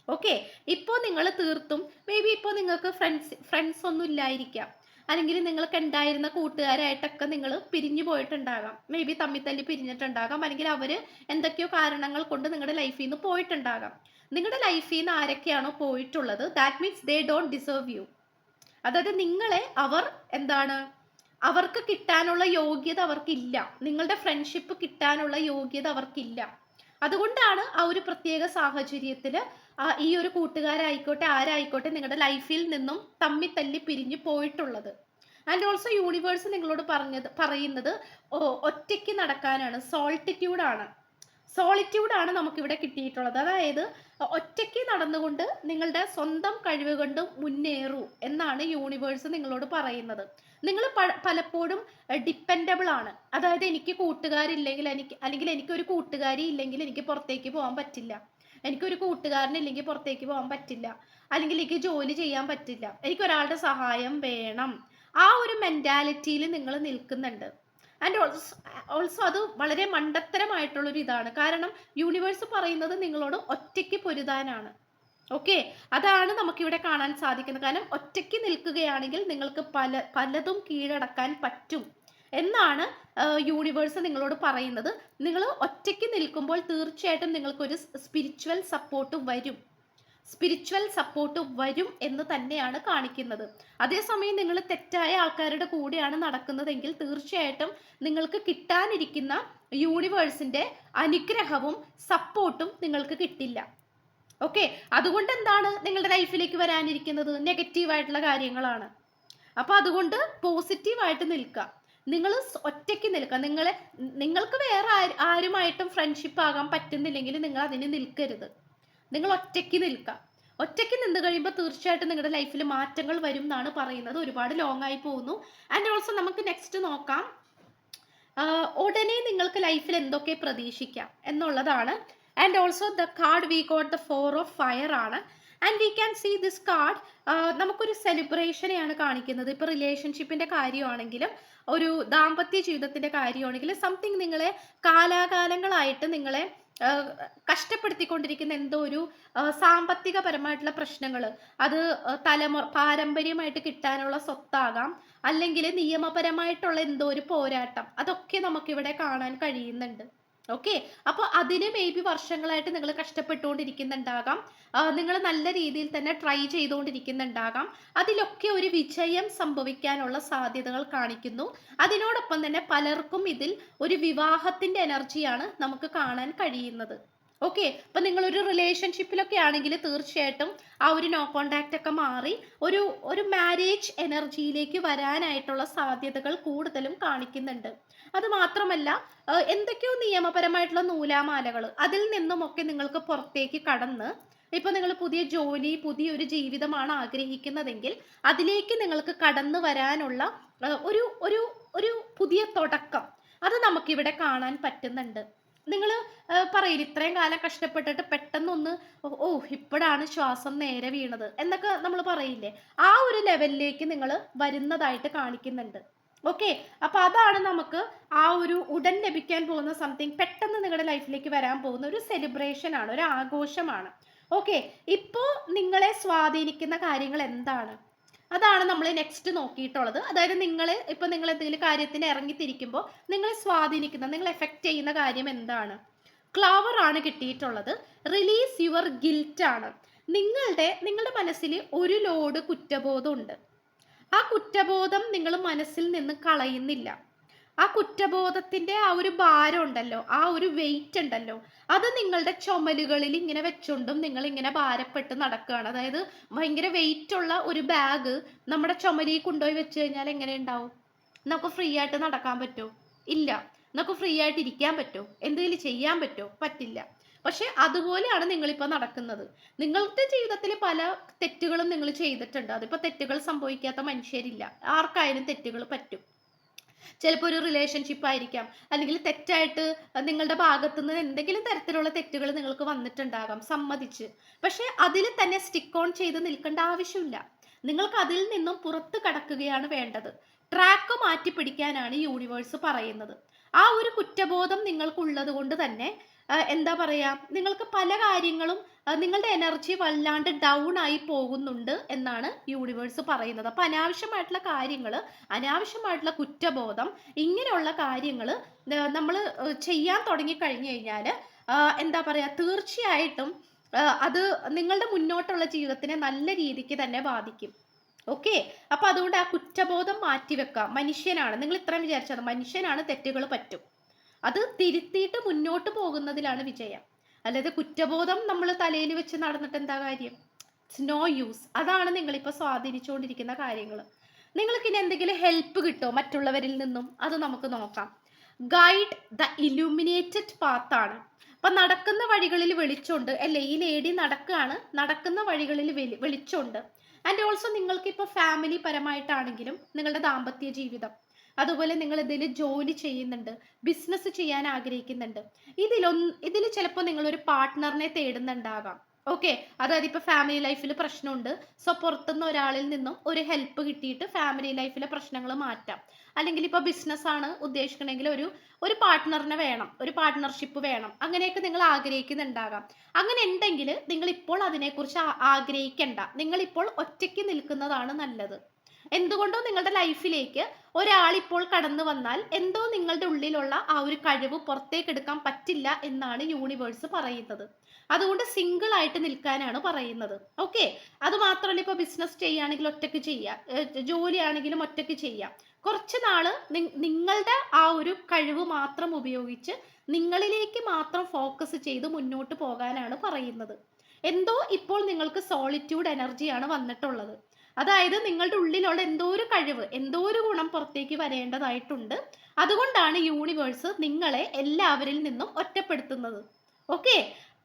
ഓക്കെ ഇപ്പോൾ നിങ്ങൾ തീർത്തും മേ ബി ഇപ്പോൾ നിങ്ങൾക്ക് ഫ്രണ്ട്സ് ഫ്രണ്ട്സ് ഒന്നും ഇല്ലായിരിക്കാം. അല്ലെങ്കിൽ നിങ്ങൾക്ക് ഉണ്ടായിരുന്ന കൂട്ടുകാരായിട്ടൊക്കെ നിങ്ങൾ പിരിഞ്ഞു പോയിട്ടുണ്ടാകാം. മേ ബി തമ്മിൽ തല്ലി പിരിഞ്ഞിട്ടുണ്ടാകാം. അല്ലെങ്കിൽ അവർ എന്തൊക്കെയോ കാരണങ്ങൾ കൊണ്ട് നിങ്ങളുടെ ലൈഫിൽ നിന്ന് പോയിട്ടുണ്ടാകാം. നിങ്ങളുടെ ലൈഫിൽ നിന്ന് ആരൊക്കെയാണോ പോയിട്ടുള്ളത് that means they don't deserve you അതായത് നിങ്ങളെ അവർ എന്താണ്? അവർക്ക് കിട്ടാനുള്ള യോഗ്യത അവർക്കില്ല. നിങ്ങളുടെ ഫ്രണ്ട്ഷിപ്പ് കിട്ടാനുള്ള യോഗ്യത അവർക്കില്ല. അതുകൊണ്ടാണ് ആ ഒരു പ്രത്യേക സാഹചര്യത്തിൽ ഈ ഒരു കൂട്ടുകാരായിക്കോട്ടെ ആരായിക്കോട്ടെ നിങ്ങളുടെ ലൈഫിൽ നിന്നും തമ്മി തല്ലി പിരിഞ്ഞു പോയിട്ടുള്ളത്. ആൻഡ് ഓൾസോ യൂണിവേഴ്സ് നിങ്ങളോട് പറഞ്ഞത് പറയുന്നത് ഓ- ഒറ്റയ്ക്ക് നടക്കാനാണ്. സോൾട്ടിറ്റ്യൂഡാണ് സോളിറ്റ്യൂഡാണ് നമുക്കിവിടെ കിട്ടിയിട്ടുള്ളത്. അതായത് ഒറ്റയ്ക്ക് നടന്നുകൊണ്ട് നിങ്ങളുടെ സ്വന്തം കഴിവ് കൊണ്ട് മുന്നേറൂ എന്നാണ് യൂണിവേഴ്സ് നിങ്ങളോട് പറയുന്നത്. നിങ്ങൾ പലപ്പോഴും ഡിപ്പെൻഡബിൾ ആണ്. അതായത് എനിക്ക് കൂട്ടുകാരില്ലെങ്കിൽ എനിക്ക് അല്ലെങ്കിൽ എനിക്കൊരു കൂട്ടുകാരി ഇല്ലെങ്കിൽ എനിക്ക് പുറത്തേക്ക് പോകാൻ പറ്റില്ല. എനിക്കൊരു കൂട്ടുകാരനില്ലെങ്കിൽ പുറത്തേക്ക് പോകാൻ പറ്റില്ല. അല്ലെങ്കിൽ എനിക്ക് ജോലി ചെയ്യാൻ പറ്റില്ല. എനിക്ക് ഒരാളുടെ സഹായം വേണം. ആ ഒരു മെന്റാലിറ്റിയിൽ നിങ്ങൾ നിൽക്കുന്നുണ്ട്. ആൻഡ് ഓൾസോ ഓൾസോ അത് വളരെ മണ്ടത്തരമായിട്ടുള്ളൊരു ഇതാണ്. കാരണം യൂണിവേഴ്സ് പറയുന്നത് നിങ്ങളോട് ഒറ്റയ്ക്ക് പൊരുതാനാണ്. ഓക്കെ അതാണ് നമുക്കിവിടെ കാണാൻ സാധിക്കുന്നത്. കാരണം ഒറ്റയ്ക്ക് നിൽക്കുകയാണെങ്കിൽ നിങ്ങൾക്ക് പല പലതും കീഴടക്കാൻ പറ്റും. എന്നാണ് യൂണിവേഴ്സ് നിങ്ങളോട് പറയുന്നത് നിങ്ങൾ ഒറ്റയ്ക്ക് നിൽക്കുമ്പോൾ തീർച്ചയായിട്ടും നിങ്ങൾക്കൊരു സ്പിരിച്വൽ സപ്പോർട്ട് വരും. സ്പിരിച്വൽ സപ്പോർട്ട് വരും എന്ന് തന്നെയാണ് കാണിക്കുന്നത്. അതേസമയം നിങ്ങൾ തെറ്റായ ആൾക്കാരുടെ കൂടെയാണ് നടക്കുന്നതെങ്കിൽ തീർച്ചയായിട്ടും നിങ്ങൾക്ക് കിട്ടാനിരിക്കുന്ന യൂണിവേഴ്സിന്റെ അനുഗ്രഹവും സപ്പോർട്ടും നിങ്ങൾക്ക് കിട്ടില്ല. ഓക്കെ അതുകൊണ്ട് എന്താണ് നിങ്ങളുടെ ലൈഫിലേക്ക് വരാനിരിക്കുന്നത്? നെഗറ്റീവ് ആയിട്ടുള്ള കാര്യങ്ങളാണ്. അപ്പോൾ അതുകൊണ്ട് പോസിറ്റീവായിട്ട് നിൽക്കുക. നിങ്ങൾ ഒറ്റയ്ക്ക് നിൽക്കുക നിങ്ങളെ നിങ്ങൾക്ക് വേറെ ആരുമായിട്ടും ഫ്രണ്ട്ഷിപ്പ് ആകാൻ പറ്റുന്നില്ലെങ്കിൽ നിങ്ങൾ അതിന് നിൽക്കരുത്. നിങ്ങൾ ഒറ്റയ്ക്ക് നിൽക്കുക ഒറ്റയ്ക്ക് നിന്ന് കഴിയുമ്പോൾ തീർച്ചയായിട്ടും നിങ്ങളുടെ ലൈഫിൽ മാറ്റങ്ങൾ വരും എന്നാണ് പറയുന്നത്. ഒരുപാട് ലോങ് ആയി പോകുന്നു. ആൻഡ് ഓൾസോ നമുക്ക് നെക്സ്റ്റ് നോക്കാം. ഉടനെ നിങ്ങൾക്ക് ലൈഫിൽ എന്തൊക്കെ പ്രതീക്ഷിക്കാം എന്നുള്ളതാണ്. And also the card we got the four of fire ആണ്. And we can see this card നമുക്കൊരു സെലിബ്രേഷനെയാണ് കാണിക്കുന്നത്. ഇപ്പോൾ റിലേഷൻഷിപ്പിന്റെ കാര്യമാണെങ്കിലും ഒരു ദാമ്പത്യ ജീവിതത്തിന്റെ കാര്യമാണെങ്കിൽ സംതിങ് നിങ്ങളെ കാലാകാലങ്ങളായിട്ട് നിങ്ങളെ കഷ്ടപ്പെടുത്തിക്കൊണ്ടിരിക്കുന്ന എന്തോ ഒരു സാമ്പത്തികപരമായിട്ടുള്ള പ്രശ്നങ്ങൾ. അത് തലമുറ പാരമ്പര്യമായിട്ട് കിട്ടാനുള്ള സ്വത്താകാം. അല്ലെങ്കിൽ നിയമപരമായിട്ടുള്ള എന്തോ ഒരു പോരാട്ടം. അതൊക്കെ നമുക്കിവിടെ കാണാൻ കഴിയുന്നുണ്ട്. ഓക്കെ അപ്പോൾ അതിന് മേ ബി വർഷങ്ങളായിട്ട് നിങ്ങൾ കഷ്ടപ്പെട്ടുകൊണ്ടിരിക്കുന്നുണ്ടാകാം. നിങ്ങൾ നല്ല രീതിയിൽ തന്നെ ട്രൈ ചെയ്തുകൊണ്ടിരിക്കുന്നുണ്ടാകാം. അതിലൊക്കെ ഒരു വിജയം സംഭവിക്കാനുള്ള സാധ്യതകൾ കാണിക്കുന്നു. അതിനോടൊപ്പം തന്നെ പലർക്കും ഇതിൽ ഒരു വിവാഹത്തിന്റെ എനർജിയാണ് നമുക്ക് കാണാൻ കഴിയുന്നത്. ഓക്കെ അപ്പൊ നിങ്ങളൊരു റിലേഷൻഷിപ്പിലൊക്കെ ആണെങ്കിൽ തീർച്ചയായിട്ടും ആ ഒരു നോ കോണ്ടാക്റ്റ് ഒക്കെ മാറി ഒരു ഒരു മാരേജ് എനർജിയിലേക്ക് വരാനായിട്ടുള്ള സാധ്യതകൾ കൂടുതലും കാണിക്കുന്നുണ്ട്. അത് മാത്രമല്ല എന്തൊക്കെയോ നിയമപരമായിട്ടുള്ള നൂലാമാലകൾ അതിൽ നിന്നുമൊക്കെ നിങ്ങൾക്ക് പുറത്തേക്ക് കടന്ന് ഇപ്പൊ നിങ്ങൾ പുതിയ ജോലി പുതിയൊരു ജീവിതമാണ് ആഗ്രഹിക്കുന്നതെങ്കിൽ അതിലേക്ക് നിങ്ങൾക്ക് കടന്നു വരാനുള്ള ഒരു ഒരു ഒരു പുതിയ തുടക്കം അത് നമുക്കിവിടെ കാണാൻ പറ്റുന്നുണ്ട്. നിങ്ങൾ പറയില്ല ഇത്രയും കാലം കഷ്ടപ്പെട്ടിട്ട് പെട്ടെന്നൊന്ന് ഓ- ഇപ്പോഴാണ് ശ്വാസം നേരെ വീണത് എന്നൊക്കെ നമ്മൾ പറയില്ലേ? ആ ഒരു ലെവലിലേക്ക് നിങ്ങൾ വരുന്നതായിട്ട് കാണിക്കുന്നുണ്ട്. ഓക്കെ? അപ്പൊ അതാണ് നമുക്ക് ആ ഒരു ഉടൻ ലഭിക്കാൻ പോകുന്ന സംതിങ് പെട്ടെന്ന് നിങ്ങളുടെ ലൈഫിലേക്ക് വരാൻ പോകുന്ന ഒരു സെലിബ്രേഷൻ ആണ് ഒരു ആഘോഷമാണ്. ഓക്കെ? ഇപ്പോൾ നിങ്ങളെ സ്വാധീനിക്കുന്ന കാര്യങ്ങൾ എന്താണ്? അതാണ് നമ്മൾ നെക്സ്റ്റ് നോക്കിയിട്ടുള്ളത്. അതായത് നിങ്ങൾ ഇപ്പൊ നിങ്ങൾ എന്തെങ്കിലും കാര്യത്തിന് ഇറങ്ങിത്തിരിക്കുമ്പോൾ നിങ്ങളെ സ്വാധീനിക്കുന്ന നിങ്ങൾ എഫക്റ്റ് ചെയ്യുന്ന കാര്യം എന്താണ്? ക്ലവർ ആണ് കിട്ടിയിട്ടുള്ളത്. റിലീസ് യുവർ ഗിൽറ്റ് ആണ്. നിങ്ങളുടെ നിങ്ങളുടെ മനസ്സിൽ ഒരു ലോഡ് കുറ്റബോധം ഉണ്ട്. ആ കുറ്റബോധം നിങ്ങൾ മനസ്സിൽ നിന്ന് കളയുന്നില്ല. ആ കുറ്റബോധത്തിന്റെ ആ ഒരു ഭാരം ഉണ്ടല്ലോ ആ ഒരു വെയിറ്റ് ഉണ്ടല്ലോ അത് നിങ്ങളുടെ ചുമലുകളിൽ ഇങ്ങനെ വെച്ചുകൊണ്ടും നിങ്ങൾ ഇങ്ങനെ ഭാരപ്പെട്ട് നടക്കുകയാണ്. അതായത് ഭയങ്കര വെയിറ്റ് ഉള്ള ഒരു ബാഗ് നമ്മുടെ ചുമലിൽ കൊണ്ടുപോയി വെച്ച് കഴിഞ്ഞാൽ എങ്ങനെ ഉണ്ടാവും? നമുക്ക് ഫ്രീ ആയിട്ട് നടക്കാൻ പറ്റുമോ? ഇല്ല. നമുക്ക് ഫ്രീ ആയിട്ട് ഇരിക്കാൻ പറ്റുമോ? എന്തെങ്കിലും ചെയ്യാൻ പറ്റുമോ? പറ്റില്ല. പക്ഷെ അതുപോലെയാണ് നിങ്ങളിപ്പോൾ നടക്കുന്നത്. നിങ്ങളുടെ ജീവിതത്തിൽ പല തെറ്റുകളും നിങ്ങൾ ചെയ്തിട്ടുണ്ട്. അതിപ്പോൾ തെറ്റുകൾ സംഭവിക്കാത്ത മനുഷ്യരില്ല. ആർക്കായാലും തെറ്റുകൾ പറ്റും. ചിലപ്പോൾ ഒരു റിലേഷൻഷിപ്പ് ആയിരിക്കാം. അല്ലെങ്കിൽ തെറ്റായിട്ട് നിങ്ങളുടെ ഭാഗത്തു നിന്ന് എന്തെങ്കിലും തരത്തിലുള്ള തെറ്റുകൾ നിങ്ങൾക്ക് വന്നിട്ടുണ്ടാകാം സമ്മതിച്ച്. പക്ഷേ അതിൽ തന്നെ സ്റ്റിക്ക് ഓൺ ചെയ്ത് നിൽക്കേണ്ട ആവശ്യമില്ല. നിങ്ങൾക്ക് അതിൽ നിന്നും പുറത്ത് കടക്കുകയാണ് വേണ്ടത്. ട്രാക്ക് മാറ്റി പിടിക്കാനാണ് യൂണിവേഴ്സ് പറയുന്നത്. ആ ഒരു കുറ്റബോധം നിങ്ങൾക്കുള്ളത് കൊണ്ട് തന്നെ എന്താ പറയാ? നിങ്ങൾക്ക് പല കാര്യങ്ങളും നിങ്ങളുടെ എനർജി വല്ലാണ്ട് ഡൗൺ ആയി പോകുന്നുണ്ട് എന്നാണ് യൂണിവേഴ്സ് പറയുന്നത്. അപ്പൊ അനാവശ്യമായിട്ടുള്ള കാര്യങ്ങൾ അനാവശ്യമായിട്ടുള്ള കുറ്റബോധം ഇങ്ങനെയുള്ള കാര്യങ്ങൾ നമ്മൾ ചെയ്യാൻ തുടങ്ങി കഴിഞ്ഞു കഴിഞ്ഞാൽ എന്താ പറയാ തീർച്ചയായിട്ടും അത് നിങ്ങളുടെ മുന്നോട്ടുള്ള ജീവിതത്തിനെ നല്ല രീതിക്ക് തന്നെ ബാധിക്കും. ഓക്കെ? അപ്പൊ അതുകൊണ്ട് ആ കുറ്റബോധം മാറ്റിവെക്കുക. മനുഷ്യനാണ്. നിങ്ങൾ ഇത്രയും വിചാരിച്ചത്. മനുഷ്യനാണ് തെറ്റുകൾ പറ്റും. അത് തിരുത്തിയിട്ട് മുന്നോട്ട് പോകുന്നതിലാണ് വിജയം. അല്ലാതെ കുറ്റബോധം നമ്മൾ തലയിൽ വെച്ച് നടന്നിട്ട് എന്താ കാര്യം? ഇറ്റ്സ് നോ യൂസ് അതാണ് നിങ്ങളിപ്പോൾ സ്വാധീനിച്ചുകൊണ്ടിരിക്കുന്ന കാര്യങ്ങൾ നിങ്ങൾക്ക് ഇനി എന്തെങ്കിലും ഹെൽപ്പ് കിട്ടോ മറ്റുള്ളവരിൽ നിന്നും? അത് നമുക്ക് നോക്കാം. ഗൈഡ് ദ ഇലുമിനേറ്റഡ് ആണ്. അപ്പൊ നടക്കുന്ന വഴികളിൽ വെളിച്ചുണ്ട് അല്ലേ ഈ ലേഡി നടക്കുകയാണ് നടക്കുന്ന വഴികളിൽ വെളിച്ചുണ്ട്. ആൻഡ് ഓൾസോ നിങ്ങൾക്ക് ഇപ്പോൾ ഫാമിലി പരമായിട്ടാണെങ്കിലും നിങ്ങളുടെ ദാമ്പത്യ ജീവിതം. അതുപോലെ നിങ്ങൾ ഇതിൽ ജോലി ചെയ്യുന്നുണ്ട് ബിസിനസ് ചെയ്യാൻ ആഗ്രഹിക്കുന്നുണ്ട്. ഇതിലൊന്ന് ഇതിൽ ചിലപ്പോൾ നിങ്ങൾ ഒരു പാർട്ട്ണറിനെ തേടുന്നുണ്ടാകാം. ഓക്കെ അതായത് ഇപ്പോൾ ഫാമിലി ലൈഫിൽ പ്രശ്നമുണ്ട്. സോ പുറത്തുനിന്ന് ഒരാളിൽ നിന്നും ഒരു ഹെൽപ്പ് കിട്ടിയിട്ട് ഫാമിലി ലൈഫിലെ പ്രശ്നങ്ങൾ മാറ്റാം. അല്ലെങ്കിൽ ഇപ്പോൾ ബിസിനസ് ആണ് ഉദ്ദേശിക്കണമെങ്കിൽ ഒരു ഒരു പാർട്ട്ണറിനെ വേണം ഒരു പാർട്ട്ണർഷിപ്പ് വേണം. അങ്ങനെയൊക്കെ നിങ്ങൾ ആഗ്രഹിക്കുന്നുണ്ടാകാം. അങ്ങനെ ഉണ്ടെങ്കിൽ നിങ്ങൾ ഇപ്പോൾ അതിനെക്കുറിച്ച് ആഗ്രഹിക്കേണ്ട ആഗ്രഹിക്കണ്ട. നിങ്ങൾ ഇപ്പോൾ ഒറ്റയ്ക്ക് നിൽക്കുന്നതാണ് നല്ലത്. എന്തുകൊണ്ടോ നിങ്ങളുടെ ലൈഫിലേക്ക് ഒരാൾ ഇപ്പോൾ കടന്നു വന്നാൽ എന്തോ നിങ്ങളുടെ ഉള്ളിലുള്ള ആ ഒരു കഴിവ് പുറത്തേക്ക് എടുക്കാൻ പറ്റില്ല എന്നാണ് യൂണിവേഴ്സ് പറയുന്നത്. അതുകൊണ്ട് സിംഗിൾ ആയിട്ട് നിൽക്കാനാണ് പറയുന്നത്. ഓക്കെ അത് മാത്രമല്ല ഇപ്പോൾ ബിസിനസ് ചെയ്യുകയാണെങ്കിൽ ഒറ്റയ്ക്ക് ചെയ്യാം ജോലി ആണെങ്കിലും ഒറ്റയ്ക്ക് ചെയ്യാം കുറച്ച് നാൾ നിങ്ങളുടെ ആ ഒരു കഴിവ് മാത്രം ഉപയോഗിച്ച് നിങ്ങളിലേക്ക് മാത്രം ഫോക്കസ് ചെയ്ത് മുന്നോട്ട് പോകാനാണ് പറയുന്നത്. എന്തോ ഇപ്പോൾ നിങ്ങൾക്ക് സോളിറ്റ്യൂഡ് എനർജിയാണ് വന്നിട്ടുള്ളത്. അതായത് നിങ്ങളുടെ ഉള്ളിലുള്ള എന്തോ ഒരു കഴിവ് എന്തോ ഒരു ഗുണം പുറത്തേക്ക് വരേണ്ടതായിട്ടുണ്ട്. അതുകൊണ്ടാണ് യൂണിവേഴ്സ് നിങ്ങളെ എല്ലാവരിൽ നിന്നും ഒറ്റപ്പെടുത്തുന്നത്. ഓക്കെ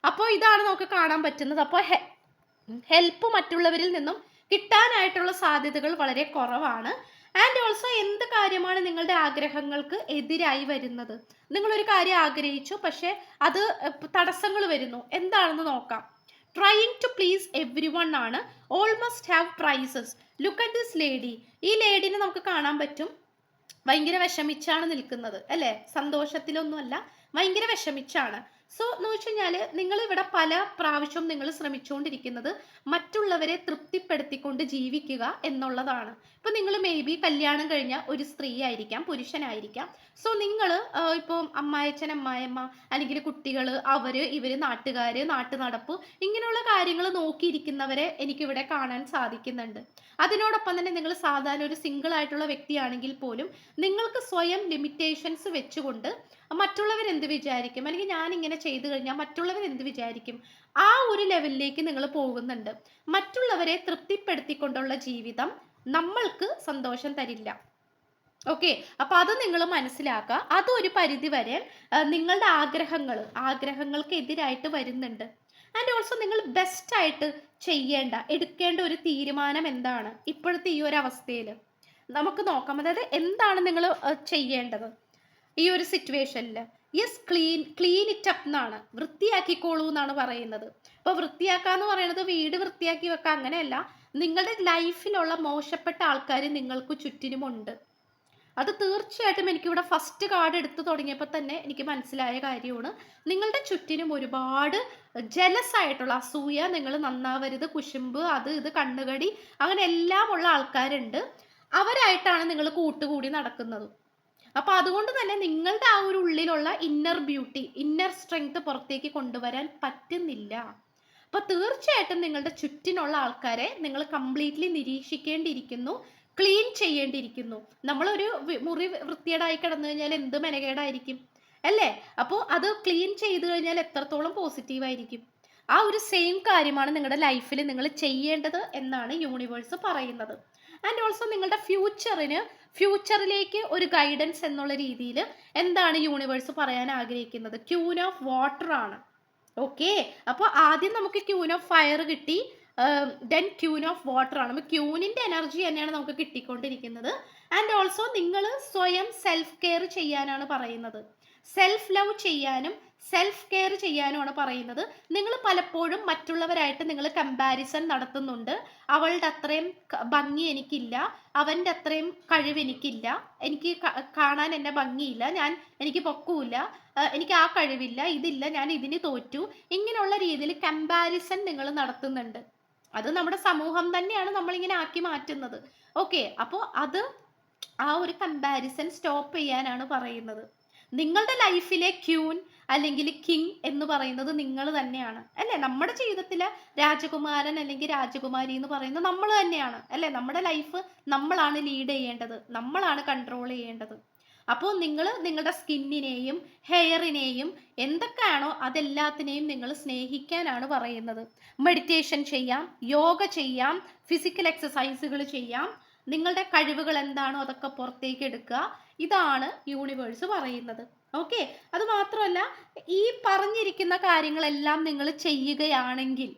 അപ്പോൾ ഇതാണ് നമുക്ക് കാണാൻ പറ്റുന്നത്. അപ്പോൾ ഹെൽപ്പ് മറ്റുള്ളവരിൽ നിന്നും കിട്ടാനായിട്ടുള്ള സാധ്യതകൾ വളരെ കുറവാണ്. ആൻഡ് ഓൾസോ എന്ത് കാര്യമാണ് നിങ്ങളുടെ ആഗ്രഹങ്ങൾക്ക് എതിരായി വരുന്നത്? നിങ്ങളൊരു കാര്യം ആഗ്രഹിച്ചു പക്ഷേ അത് തടസ്സങ്ങൾ വരുന്നു. എന്താണെന്ന് നോക്കാം. Trying to please everyone ആണ്. Almost have praises look at this lady ഈ ലേഡിനെ നമുക്ക് കാണാൻ പറ്റും. ഭയങ്കര വിഷമിച്ചാണ് നിൽക്കുന്നത് അല്ലേ? സന്തോഷത്തിലൊന്നുമല്ല ഭയങ്കര വിഷമിച്ചാണ്. സോ എന്ന് വെച്ച് കഴിഞ്ഞാൽ നിങ്ങൾ ഇവിടെ പല പ്രാവശ്യവും നിങ്ങൾ ശ്രമിച്ചുകൊണ്ടിരിക്കുന്നത് മറ്റുള്ളവരെ തൃപ്തിപ്പെടുത്തിക്കൊണ്ട് ജീവിക്കുക എന്നുള്ളതാണ്. ഇപ്പൊ നിങ്ങൾ മേ ബി കല്യാണം കഴിഞ്ഞ ഒരു സ്ത്രീ ആയിരിക്കാം പുരുഷനായിരിക്കാം. സോ നിങ്ങൾ ഇപ്പം അമ്മായച്ചൻ അമ്മായമ്മ അല്ലെങ്കിൽ കുട്ടികൾ അവർ ഇവർ നാട്ടുകാര് നാട്ടു നടപ്പ് ഇങ്ങനെയുള്ള കാര്യങ്ങൾ നോക്കിയിരിക്കുന്നവരെ എനിക്കിവിടെ കാണാൻ സാധിക്കുന്നുണ്ട്. അതിനോടൊപ്പം തന്നെ നിങ്ങൾ സാധാരണ ഒരു സിംഗിൾ ആയിട്ടുള്ള വ്യക്തിയാണെങ്കിൽ പോലും നിങ്ങൾക്ക് സ്വയം ലിമിറ്റേഷൻസ് വെച്ചുകൊണ്ട് മറ്റുള്ളവർ എന്ത് വിചാരിക്കും? അല്ലെങ്കിൽ ഞാൻ ഇങ്ങനെ ചെയ്തു കഴിഞ്ഞാൽ മറ്റുള്ളവർ എന്ത് വിചാരിക്കും? ആ ഒരു ലെവലിലേക്ക് നിങ്ങൾ പോകുന്നുണ്ട്. മറ്റുള്ളവരെ തൃപ്തിപ്പെടുത്തിക്കൊണ്ടുള്ള ജീവിതം നമ്മൾക്ക് സന്തോഷം തരില്ല. ഓക്കെ? അപ്പൊ അത് നിങ്ങൾ മനസ്സിലാക്കുക. അത് ഒരു പരിധി വരെ നിങ്ങളുടെ ആഗ്രഹങ്ങൾ ആഗ്രഹങ്ങൾക്ക് എതിരായിട്ട് വരുന്നുണ്ട്. ആൻഡ് ഓൾസോ നിങ്ങൾ ബെസ്റ്റ് ആയിട്ട് ചെയ്യേണ്ട എടുക്കേണ്ട ഒരു തീരുമാനം എന്താണ്? ഇപ്പോഴത്തെ ഈ ഒരു അവസ്ഥയിൽ നമുക്ക് നോക്കാം. അതായത് എന്താണ് നിങ്ങൾ ചെയ്യേണ്ടത്? ഈ ഒരു സിറ്റുവേഷനിൽ yes clean clean it up എന്നാണ്. വൃത്തിയാക്കിക്കോളൂ എന്നാണ് പറയുന്നത്. അപ്പോൾ വൃത്തിയാക്കുക എന്ന് പറയുന്നത് വീട് വൃത്തിയാക്കി വെക്കുക അങ്ങനെയല്ല. നിങ്ങളുടെ ലൈഫിലുള്ള മോശപ്പെട്ട ആൾക്കാർ നിങ്ങൾക്ക് ചുറ്റിനുമുണ്ട് അത് തീർച്ചയായിട്ടും എനിക്കിവിടെ ഫസ്റ്റ് കാർഡ് എടുത്തു തുടങ്ങിയപ്പോൾ തന്നെ എനിക്ക് മനസ്സിലായ കാര്യമാണ്. നിങ്ങളുടെ ചുറ്റിനും ഒരുപാട് ജലസ് ആയിട്ടുള്ള അസൂയ നിങ്ങൾ നന്നാവരുത് കുശുമ്പ് അത് ഇത് കണ്ണുകടി അങ്ങനെ എല്ലാം ഉള്ള ആൾക്കാരുണ്ട്. അവരായിട്ടാണ് നിങ്ങൾ കൂട്ടുകൂടി നടക്കുന്നത്. അപ്പൊ അതുകൊണ്ട് തന്നെ നിങ്ങളുടെ ആ ഒരു ഉള്ളിലുള്ള ഇന്നർ ബ്യൂട്ടി ഇന്നർ സ്ട്രെങ്ത് പുറത്തേക്ക് കൊണ്ടുവരാൻ പറ്റുന്നില്ല. അപ്പൊ തീർച്ചയായിട്ടും നിങ്ങളുടെ ചുറ്റിനുള്ള ആൾക്കാരെ നിങ്ങൾ കംപ്ലീറ്റ്ലി നിരീക്ഷിക്കേണ്ടിയിരിക്കുന്നു ക്ലീൻ ചെയ്യേണ്ടിയിരിക്കുന്നു. നമ്മളൊരു മുറി വൃത്തിയേടായി കിടന്നു കഴിഞ്ഞാൽ എന്ത് മെനകേടായിരിക്കും? അല്ലേ? അപ്പോൾ അത് ക്ലീൻ ചെയ്ത് കഴിഞ്ഞാൽ എത്രത്തോളം പോസിറ്റീവ് ആയിരിക്കും? ആ ഒരു സെയിം കാര്യമാണ് നിങ്ങളുടെ ലൈഫിൽ നിങ്ങൾ ചെയ്യേണ്ടത് എന്നാണ് യൂണിവേഴ്സ് പറയുന്നത്. ആൻഡ് ഓൾസോ നിങ്ങളുടെ ഫ്യൂച്ചറിന് ഫ്യൂച്ചറിലേക്ക് ഒരു ഗൈഡൻസ് എന്നുള്ള രീതിയിൽ എന്താണ് യൂണിവേഴ്സ് പറയാൻ ആഗ്രഹിക്കുന്നത്? ക്യൂൻ ഓഫ് വാട്ടർ ആണ്. ഓക്കെ അപ്പോൾ ആദ്യം നമുക്ക് ക്യൂൻ ഓഫ് ഫയർ കിട്ടി. ദെൻ ക്യൂൻ ഓഫ് വാട്ടർ ആണ്. അപ്പോൾ ക്യൂനിന്റെ എനർജി തന്നെയാണ് നമുക്ക് കിട്ടിക്കൊണ്ടിരിക്കുന്നത്. ആൻഡ് ഓൾസോ നിങ്ങൾ സ്വയം സെൽഫ് കെയർ ചെയ്യാനാണ് പറയുന്നത്. സെൽഫ് ലവ് ചെയ്യാനും സെൽഫ് കെയർ ചെയ്യാനുമാണ് പറയുന്നത്. നിങ്ങൾ പലപ്പോഴും മറ്റുള്ളവരായിട്ട് നിങ്ങൾ കമ്പാരിസൺ നടത്തുന്നുണ്ട്. അവളുടെ അത്രയും ഭംഗി എനിക്കില്ല. അവന്റെ അത്രയും കഴിവ് എനിക്കില്ല. എനിക്ക് കാണാൻ എന്നെ ഭംഗിയില്ല. ഞാൻ എനിക്ക് പൊക്കൂല എനിക്ക് ആ കഴിവില്ല. ഇതില്ല. ഞാൻ ഇതിന് തോറ്റു. ഇങ്ങനെയുള്ള രീതിയിൽ കമ്പാരിസൺ നിങ്ങൾ നടത്തുന്നുണ്ട്. അത് നമ്മുടെ സമൂഹം തന്നെയാണ് നമ്മളിങ്ങനെ ആക്കി മാറ്റുന്നത്. ഓക്കെ അപ്പോൾ അത് ആ ഒരു കമ്പാരിസൺ സ്റ്റോപ്പ് ചെയ്യാനാണ് പറയുന്നത്. നിങ്ങളുടെ ലൈഫിലെ ക്യൂൻ അല്ലെങ്കിൽ കിങ് എന്ന് പറയുന്നത് നിങ്ങൾ തന്നെയാണ്. അല്ലേ? നമ്മുടെ ജീവിതത്തിലെ രാജകുമാരൻ അല്ലെങ്കിൽ രാജകുമാരി എന്ന് പറയുന്നത് നമ്മൾ തന്നെയാണ്. അല്ലേ? നമ്മുടെ ലൈഫ് നമ്മളാണ് ലീഡ് ചെയ്യേണ്ടത്. നമ്മളാണ് കൺട്രോൾ ചെയ്യേണ്ടത്. അപ്പോൾ നിങ്ങൾ നിങ്ങളുടെ സ്കിന്നിനെയും ഹെയറിനെയും എന്തൊക്കെയാണോ അതെല്ലാത്തിനെയും നിങ്ങൾ സ്നേഹിക്കാനാണ് പറയുന്നത്. മെഡിറ്റേഷൻ ചെയ്യാം യോഗ ചെയ്യാം ഫിസിക്കൽ എക്സസൈസുകൾ ചെയ്യാം. നിങ്ങളുടെ കഴിവുകൾ എന്താണോ അതൊക്കെ പുറത്തേക്ക് എടുക്കുക. ഇതാണ് യൂണിവേഴ്സ് പറയുന്നത്. ഓക്കെ അത് മാത്രമല്ല ഈ പറഞ്ഞിരിക്കുന്ന കാര്യങ്ങളെല്ലാം നിങ്ങൾ ചെയ്യുകയാണെങ്കിൽ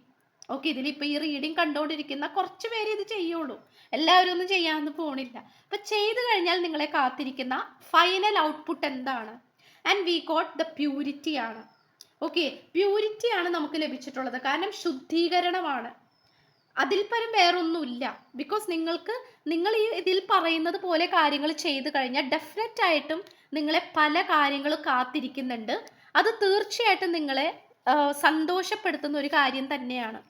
ഓക്കെ ഇതിലിപ്പോൾ ഈ റീഡിങ് കണ്ടുകൊണ്ടിരിക്കുന്ന കുറച്ച് പേര് ഇത് ചെയ്യുള്ളൂ. എല്ലാവരും ഒന്നും ചെയ്യാമെന്ന് പോണില്ല. അപ്പൊ ചെയ്തു കഴിഞ്ഞാൽ നിങ്ങളെ കാത്തിരിക്കുന്ന ഫൈനൽ ഔട്ട്പുട്ട് എന്താണ്? And we got the purity ആണ്. ഓക്കെ പ്യൂരിറ്റി ആണ് നമുക്ക് ലഭിച്ചിട്ടുള്ളത്. കാരണം ശുദ്ധീകരണമാണ്. അതിൽ പരം വേറൊന്നുമില്ല. ബിക്കോസ് നിങ്ങൾക്ക് നിങ്ങൾ ഈ ഇതിൽ പറയുന്നത് പോലെ കാര്യങ്ങൾ ചെയ്തു കഴിഞ്ഞാൽ ഡെഫിനറ്റ് ആയിട്ടും നിങ്ങളെ പല കാര്യങ്ങളും കാത്തിരിക്കുന്നുണ്ട്. അത് തീർച്ചയായിട്ടും നിങ്ങളെ സന്തോഷപ്പെടുത്തുന്ന ഒരു കാര്യം തന്നെയാണ്.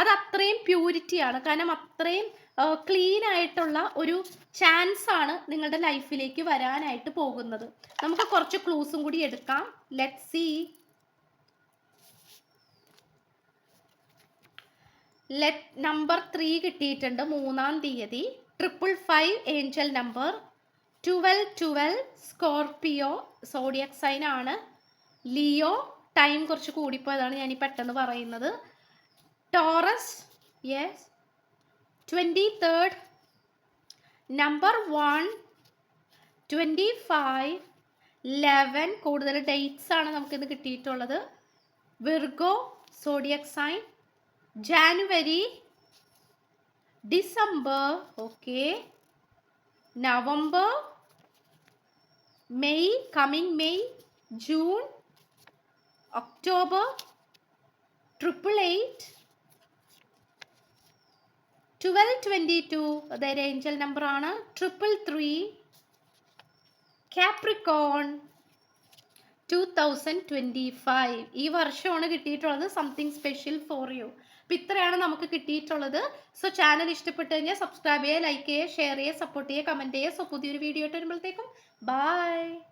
അത് അത്രയും പ്യൂരിറ്റിയാണ് കാരണം അത്രയും ക്ലീൻ ആയിട്ടുള്ള ഒരു ചാൻസ് ആണ് നിങ്ങളുടെ ലൈഫിലേക്ക് വരാനായിട്ട് പോകുന്നത്. നമുക്ക് കുറച്ച് ക്ലൂസും കൂടി എടുക്കാം. Let see let number three കിട്ടിയിട്ടുണ്ട് മൂന്നാം തീയതി. Triple five angel number twelve twelve Scorpio zodiac sign ആണ്. ലിയോ ടൈം കുറച്ച് കൂടിപ്പോയതാണ് ഞാൻ ഈ പെട്ടെന്ന് പറയുന്നത്. Taurus yes twenty third number one twenty five eleven കൂടുതൽ ഡേറ്റ്സ് ആണ് നമുക്കിന്ന് കിട്ടിയിട്ടുള്ളത്. Virgo zodiac sign January December okay November May coming May June October triple eight twelve twenty two അതായത് ഏഞ്ചൽ നമ്പറാണ് triple three Capricorn two thousand twenty five ഈ വർഷമാണ് കിട്ടിയിട്ടുള്ളത് something special for you അപ്പം ഇത്രയാണ് നമുക്ക് കിട്ടിയിട്ടുള്ളത്. സോ ചാനൽ ഇഷ്ടപ്പെട്ട് കഴിഞ്ഞാൽ സബ്സ്ക്രൈബ് ചെയ്യുക ലൈക്ക് ചെയ്യുക ഷെയർ ചെയ്യുക സപ്പോർട്ട് ചെയ്യുക കമന്റ് ചെയ്യുക. സോ പുതിയൊരു വീഡിയോ ഇട്ട് വരുമ്പോഴത്തേക്കും ബൈ